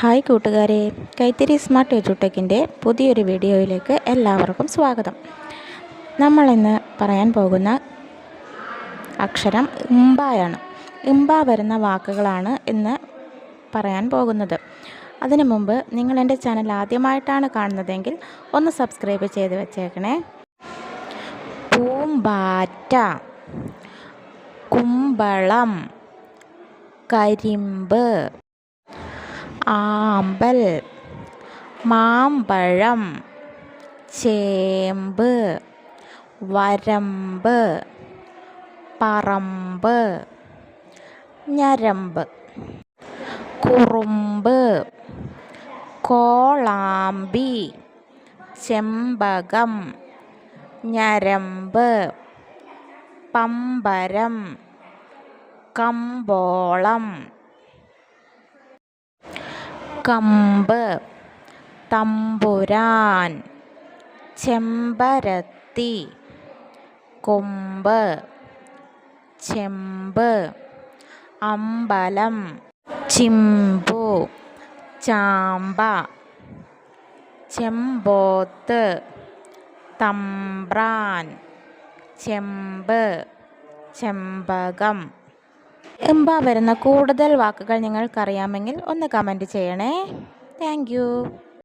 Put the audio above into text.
Hi കൂട്ടുകാരെ. Kaithiri smart എജുടെക്കിന്റെ പുതിയൊരു വീഡിയോയിലേക്ക് എല്ലാവർക്കും സ്വാഗതം. നമ്മളിന്ന് പറയാൻ പോകുന്ന അക്ഷരം ഇമ്പായാണ് ഇമ്പ വരുന്ന വാക്കുകളാണ് ഇന്ന് പറയാൻ പോകുന്നത്. അതിനു മുമ്പ് നിങ്ങൾ എന്റെ ചാനൽ ആദ്യമായിട്ടാണ് കാണുന്നതെങ്കിൽ ഒന്ന് സബ്സ്ക്രൈബ് ചെയ്ത് വെച്ചേക്കണേ. പൂമ്പാറ്റ കുമ്പളം കരിമ്പ്. ആമ്പൽ മാമ്പഴം ചേമ്പ് വരമ്പ് പറമ്പ് ഞരമ്പ് കുറുമ്പ് കോളാമ്പി ചെമ്പകം ഞരമ്പ് പമ്പരം കമ്പോളം കമ്പ് തമ്പുരാൻ ചെമ്പരത്തി കൊമ്പ് ചെമ്പ് അമ്പലം ചിമ്പു ചാമ്പ ചെമ്പോത്ത് തമ്പ്രാൻ ചെമ്പ് ചെമ്പകം. എമ്പ വരുന്ന കൂടുതൽ വാക്കുകൾ നിങ്ങൾക്കറിയാമെങ്കിൽ ഒന്ന് കമന്റ് ചെയ്യണേ. താങ്ക്